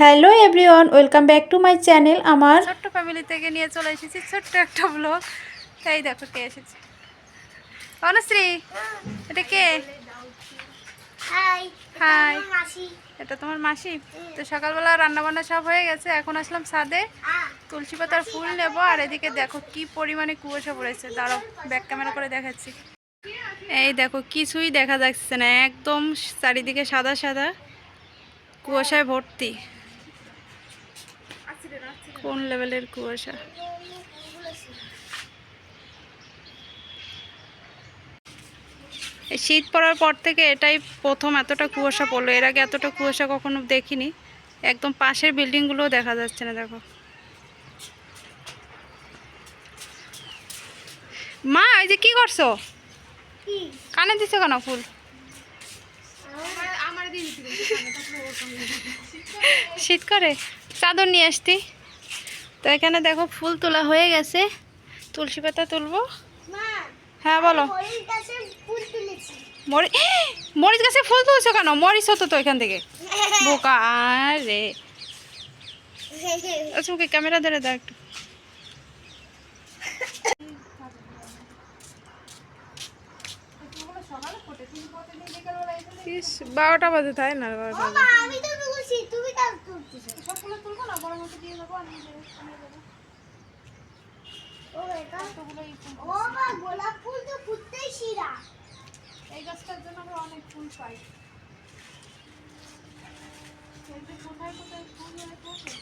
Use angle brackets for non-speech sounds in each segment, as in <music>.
Hello everyone welcome back to my channel আমার ছোট্ট family থেকে নিয়ে চলে এসেছি ছোট্ট একটা ব্লগ তাই দেখো কে এসেছে। অনুশ্রী এটা কে? হাই হাই এটা তোমার মাসি? তো সকালবেলা রান্না বান্না সব হয়ে গেছে এখন আসলাম ছাদে। আ তুলসী পাতার ফুল নেব আর এদিকে দেখো কি পরিমাণে কুয়াশা পড়েছে। দাঁড়াও ব্যাক ক্যামেরা করে দেখাচ্ছি। এই দেখো কিছুই দেখা যাচ্ছে না একদম চারিদিকে সাদা সাদা কুয়াশায় ভর্তি। কোন লেভেলের কুয়াশা? এই শীত পড়ার পর থেকে এটাই প্রথম এতটা কুয়াশা পড়ল। এর আগে এতটা কুয়াশা কখনো দেখিনি। একদম পাশের বিল্ডিংগুলোও দেখা যাচ্ছে না দেখো। মা এই যে কি করছ? কানে দিছো কেন ফুল? শীত করে? চাদর নিয়ে আসতি। তো এখানে দেখো ফুল তোলা হয়ে গেছে। তুলসী পাতা তুলবো। হ্যাঁ বলো। মরিচ গাছে ফুল তুলছো। কেন? মরিচ হতো তো এখান থেকে। <laughs> বোকা আরে। আচ্ছা ওকে ক্যামেরা ধরে দাও একটু। বারোটা বাজে তাই না? বারোটা ও মা আমি তো তুলছি তুমি কাজ তুলতেছো ও এটা? ও মা গোলাপ ফুল তো ফুটতেই শিরা। এই গাছটার জন্য আমরা অনেক ফুল পাই। এই যে কোথায় কোথায় ফুল হয়ে থাকে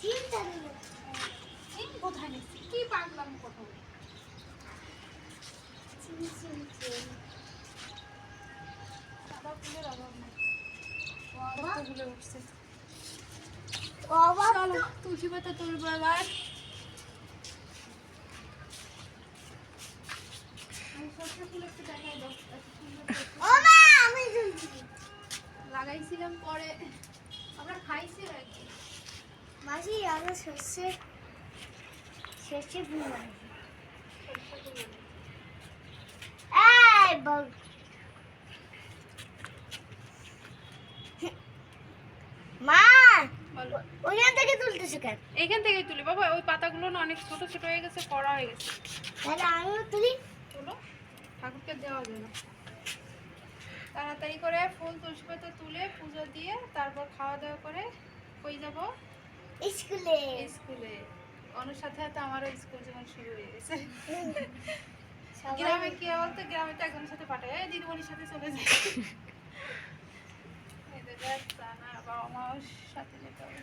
চিন্তা নেই এই কোথায় কি পাগলাম চিন চিন চিন সাদা ফুলের অভাব নেই বাবা উঠছে। চলো তুলসী পাতা তুলবো এবার। লাগাইছিলাম পরে আমরা খাইছি আর কি মাসি আমি সর্ষে সর্ষে ফুল এই বল মা বলো ওইখান থেকে কেন? এইখান থেকে তুলি। বাবা ওই পাতাগুলো না অনেক ছোট ছোট হয়ে গেছে কড়া হয়ে গেছে। তাহলে আমিও তুলি। তুলো। ঠাকুরকে দেওয়া না। তাড়াতাড়ি করে ফুল তুলসী পাতা তুলে পুজো দিয়ে তারপর খাওয়া দাওয়া করে কই যাব? স্কুলে। স্কুলে। অনুর সাথে সাথে আমারও স্কুল জীবন শুরু হয়ে গেছে। গ্রামে কি হয় বলতো গ্রামে তো একজনের সাথে পাঠায়। এই দিদিমণির সাথে চলে যায় সাথে যেতে হবে।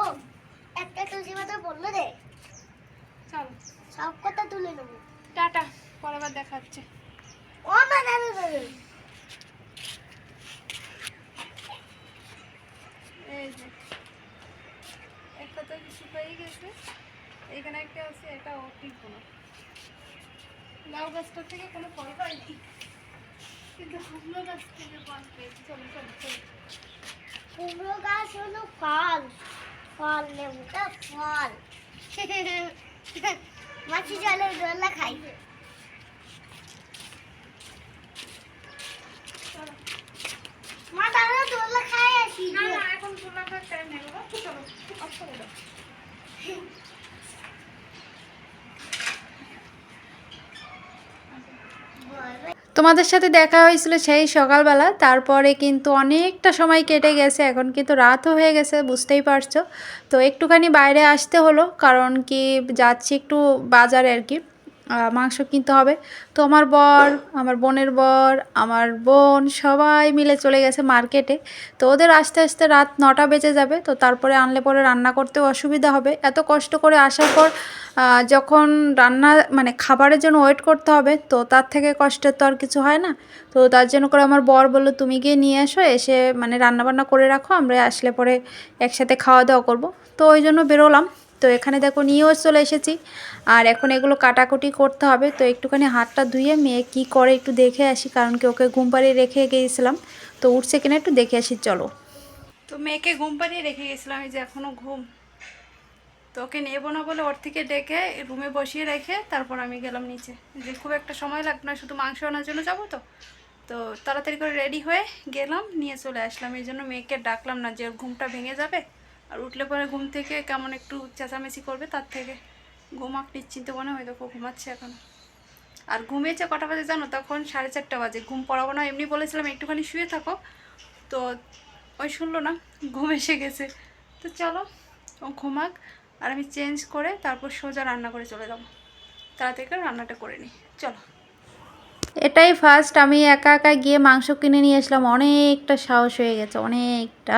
ও একটা তুলসী মাথা বলল রে চলো। সব কথা তুলে নেব। টাটা পরের বার দেখা হচ্ছে। ও মা দাদা দাদা। এই যে একটা তো শুকাই গেছে? এইখানে একটা আছে এটা ঠিক কোনো লাউ গাছটা থেকে কোনো ফল পাইনি। কিন্তু কুমড়ো গাছ থেকে ফল পেয়েছি। চলো চলো চলো। কুমড়ো গাছ হলো ফল। ফল, লেবুটা ফল। <laughs> মাছি জলের দোলা খাই। মা দোলা খাই আসি এখন তোলা টাইম নেই অফ করে দাও তোমাদের সাথে দেখা হয়েছিল সেই সকালবেলা, তারপরে কিন্তু অনেকটা সময় কেটে গেছে, এখন কিন্তু রাতও হয়ে গেছে, বুঝতেই পারছ। তো একটুখানি বাইরে আসতে হলো, কারণ কি যাচ্ছি একটু বাজারে আর কি। মাংস কিনতে হবে। তো আমার বর, আমার বোনের বর, আমার বোন সবাই মিলে চলে গেছে মার্কেটে। তো ওদের আস্তে আস্তে রাত নটা বেজে যাবে। তো তারপরে আনলে পরে রান্না করতেও অসুবিধা হবে। এত কষ্ট করে আসার পর যখন রান্না মানে খাবারের জন্য ওয়েট করতে হবে, তো তার থেকে কষ্টের তো আর কিছু হয় না। তো তার জন্য করে আমার বর বলল, তুমি গিয়ে নিয়ে এসো, এসে মানে রান্নাবান্না করে রাখো, আমরা আসলে পরে একসাথে খাওয়া দাওয়া করব। তো ওই জন্য বেরোলাম। তো এখানে দেখো নিয়েও চলে এসেছি। আর এখন এগুলো কাটাকুটি করতে হবে। তো একটুখানি হাতটা ধুয়ে মেয়ে কি করে একটু দেখে আসি, কারণ কি ওকে ঘুম পাড়িয়ে রেখে গিয়েছিলাম। তো উঠছে কিনা একটু দেখে আসি, চলো। তো মেয়েকে ঘুম পাড়িয়ে রেখে গেছিলাম এই যে এখনও ঘুম। তো ওকে নেব না বলে ওর থেকে ডেকে রুমে বসিয়ে রেখে তারপর আমি গেলাম নিচে। যে খুব একটা সময় লাগবে না, শুধু মাংস আনার জন্য যাব তো। তো তাড়াতাড়ি করে রেডি হয়ে গেলাম, নিয়ে চলে আসলাম। এই জন্য মেয়েকে ডাকলাম না যে ঘুমটা ভেঙে যাবে। আর উঠলে পরে ঘুম থেকে কেমন একটু চেঁচামেচি করবে, তার থেকে ঘুমাক নিশ্চিন্ত মনে হয়, দেখো ঘুমাচ্ছে এখন। আর ঘুমিয়েছে কটা বাজে জানো? তখন সাড়ে চারটা বাজে। ঘুম পড়াবো না, এমনি বলেছিলাম একটুখানি শুয়ে থাকো। তো ওই শুনলো না, ঘুম এসে গেছে। তো চলো, ও ঘুমাক আর আমি চেঞ্জ করে তারপর সোজা রান্না করে চলে যাব। তাড়াতাড়ি করে রান্নাটা করে নিই। চলো। এটাই ফার্স্ট আমি একা একা গিয়ে মাংস কিনে নিয়ে আসলাম অনেকটা সাহস হয়ে গেছে, অনেকটা।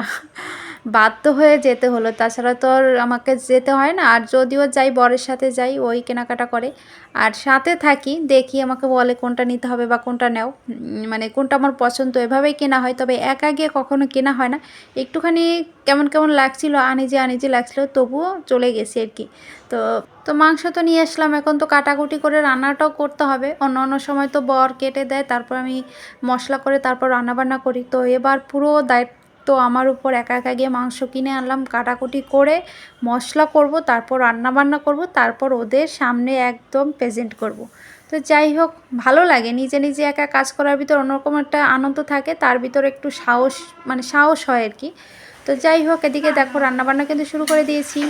বাধ্য হয়ে যেতে হলো। তাছাড়া তো আর আমাকে যেতে হয় না। আর যদিও যাই, বরের সাথে যাই, ওই কেনাকাটা করে। আর সাথে থাকি, দেখি আমাকে বলে কোনটা নিতে হবে বা কোনটা নেও। মানে কোনটা আমার পছন্দ, এভাবেই কেনা হয়। তবে একা গিয়ে কখনো কেনা হয় না। একটুখানি কেমন কেমন লাগছিল, আনিজি আনিজি লাগছিল, তবুও চলে গেছি আর কি। তো তো মাংস তো নিয়ে আসলাম। এখন তো কাটাকুটি করে রান্নাটাও করতে হবে। অন্য অন্য সময় তো বর কেটে দেয়, তারপর আমি মশলা করে তারপর রান্নাবান্না করি। তো এবার পুরো দায়িত্ব আমার উপর একা একা গিয়ে মাংস কিনে আনলাম, কাটাকুটি করে মশলা করব, তারপর রান্না বান্না করব, তারপর ওদের সামনে একদম প্রেজেন্ট করব। তো যাই হোক, ভালো লাগে। নিজে নিজে একা কাজ করার ভিতর অন্যরকম একটা আনন্দ থাকে, তার ভিতর একটু সাহস মানে সাহস হয় আর কি। তো যাই হোক, এদিকে দেখো রান্নাবান্না কিন্তু শুরু করে দিয়েছি।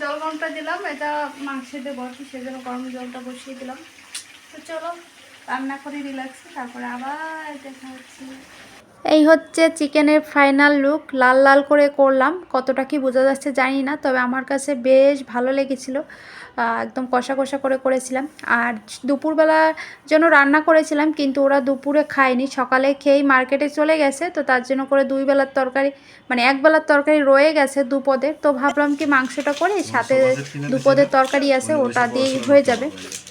জল গরমটা দিলাম, এটা মাংসে দেবো আর কি, সেজন্য গরম জলটা বসিয়ে দিলাম। তো চলো, রান্না করে রিল্যাক্সে তারপরে আবার দেখা হচ্ছে। এই হচ্ছে চিকেনের ফাইনাল লুক, লাল লাল করে করলাম, কতটা কি বোঝা যাচ্ছে জানি না, তবে আমার কাছে বেশ ভালো লেগেছিল। একদম কষা কষা করে করেছিলাম। আর দুপুরবেলার জন্য রান্না করেছিলাম কিন্তু ওরা দুপুরে খায়নি। সকালে খেয়েই মার্কেটে চলে গেছে তো তার জন্য করে দুই বেলার তরকারি মানে এক বেলার তরকারি রয়ে গেছে দুপদে। তো ভাবলাম কি মাংসটা করে সাথে দুপদের তরকারি আছে ওটা দিয়েই হয়ে যাবে।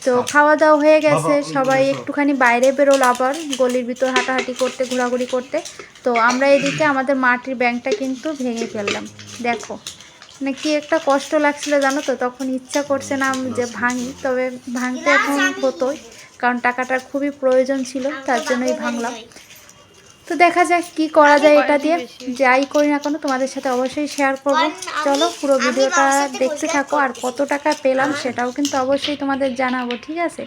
তো খাওয়া দাওয়া হয়ে গেছে সবাই একটুখানি বাইরে বেরোল আবার গলির ভিতর হাঁটাহাঁটি করতে ঘোরাঘুরি করতে। তো আমরা এদিকে আমাদের মাটির ব্যাংকটা কিন্তু ভেঙে ফেললাম। দেখো মানে কি একটা কষ্ট লাগছিল জানো তো? তখন ইচ্ছা করছে না আমি যে ভাঙি তবে ভাঙতে এখন হতোই কারণ টাকাটার খুবই প্রয়োজন ছিল তার জন্যই ভাঙলাম। তো দেখা যাক কি করা যায় এটা দিয়ে যাই করি না কেন তোমাদের সাথে অবশ্যই শেয়ার করব। চলো পুরো ভিডিওটা দেখতে থাকো আর কত টাকা পেলাম সেটাও কিন্তু অবশ্যই তোমাদের জানাব ঠিক আছে?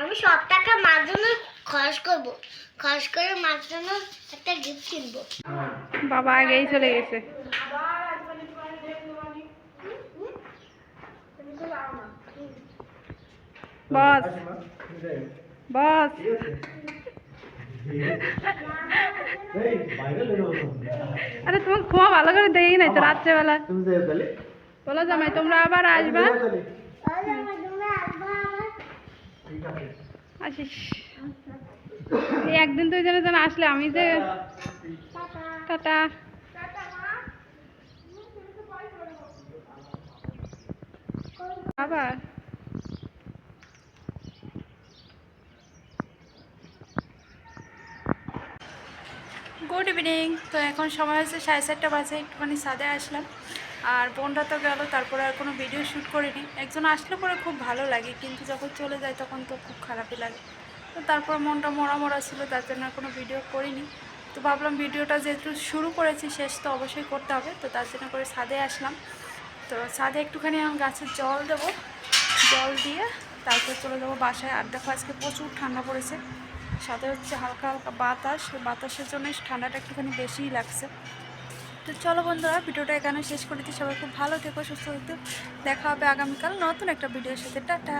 আমি সব টাকা মার জন্য খরচ করব। খরচ করে মার জন্য একটা গিফট কিনবো। বাবা আগেই চলে গেছে। বস। বস। আরে তোমার ঘুমা ভালো করে দেখি নাই তো রাত্রেবেলা। বলো জামাই তোমরা আবার আসবা? আসিস। এই একদিন দুই জনের আসলে আমি যে টাটা। আবার? গুড ইভিনিং তো এখন সময় হচ্ছে সাড়ে চারটা বাজে, একটুখানি সাদে আসলাম। আর বোনরা তো গেল, তারপরে আর কোনো ভিডিও শ্যুট করিনি। একজন আসলে পরে খুব ভালো লাগে, কিন্তু যখন চলে যায় তখন তো খুব খারাপই লাগে। তো তারপর মনটা মরা মরা ছিল, তার জন্য কোনো ভিডিও করিনি। তো ভাবলাম ভিডিওটা যেহেতু শুরু করেছি, শেষ তো অবশ্যই করতে হবে। তো তার জন্য করে ছাদে আসলাম। তো ছাদে একটুখানি আমি গাছের জল দেবো। জল দিয়ে তারপর চলে যাব বাসায়। আর দেখো আজকে প্রচুর ঠান্ডা পড়েছে। সাথে হচ্ছে হালকা হালকা বাতাস। বাতাসের জন্য ঠান্ডাটা একটুখানি বেশিই লাগছে। তো চলো বন্ধুরা, ভিডিওটা এখানে শেষ করে দিই সবাই খুব ভালো থেকো, সুস্থ থেকো। দেখা হবে আগামীকাল নতুন একটা ভিডিওর সাথে। টাটা।